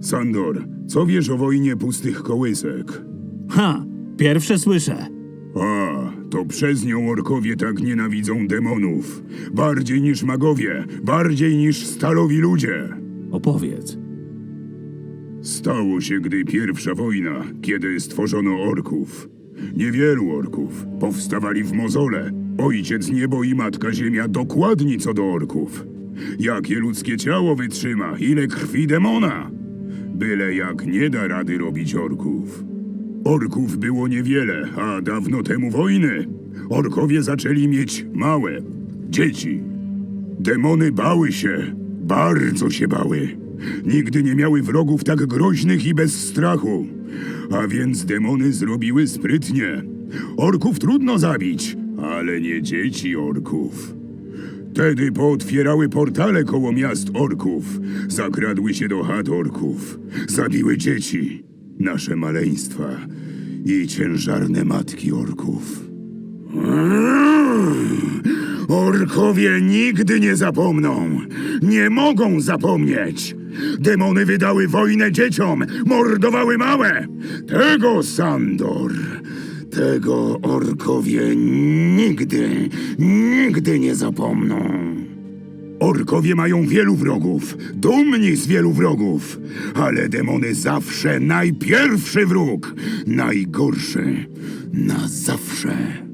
Sandor, co wiesz o wojnie pustych kołysek? Ha, pierwsze słyszę. A, to przez nią orkowie tak nienawidzą demonów. Bardziej niż magowie, bardziej niż stalowi ludzie. Opowiedz. Stało się, gdy pierwsza wojna, kiedy stworzono orków. Niewielu orków powstawali w mozole. Ojciec niebo i matka ziemia dokładni co do orków. Jakie ludzkie ciało wytrzyma, ile krwi demona? Byle jak nie da rady robić orków. Orków było niewiele, a dawno temu wojny. Orkowie zaczęli mieć małe dzieci. Demony bały się, bardzo się bały. Nigdy nie miały wrogów tak groźnych i bez strachu. A więc demony zrobiły sprytnie. Orków trudno zabić, ale nie dzieci orków. Wtedy pootwierały portale koło miast orków, zakradły się do chat orków, zabiły dzieci, nasze maleństwa i ciężarne matki orków. Orkowie nigdy nie zapomną. Nie mogą zapomnieć. Demony wydały wojnę dzieciom, mordowały małe. Tego, Sandor, tego orkowie nigdy, nigdy nie zapomną. Orkowie mają wielu wrogów, dumni z wielu wrogów, ale demony zawsze najpierwszy wróg, najgorszy na zawsze.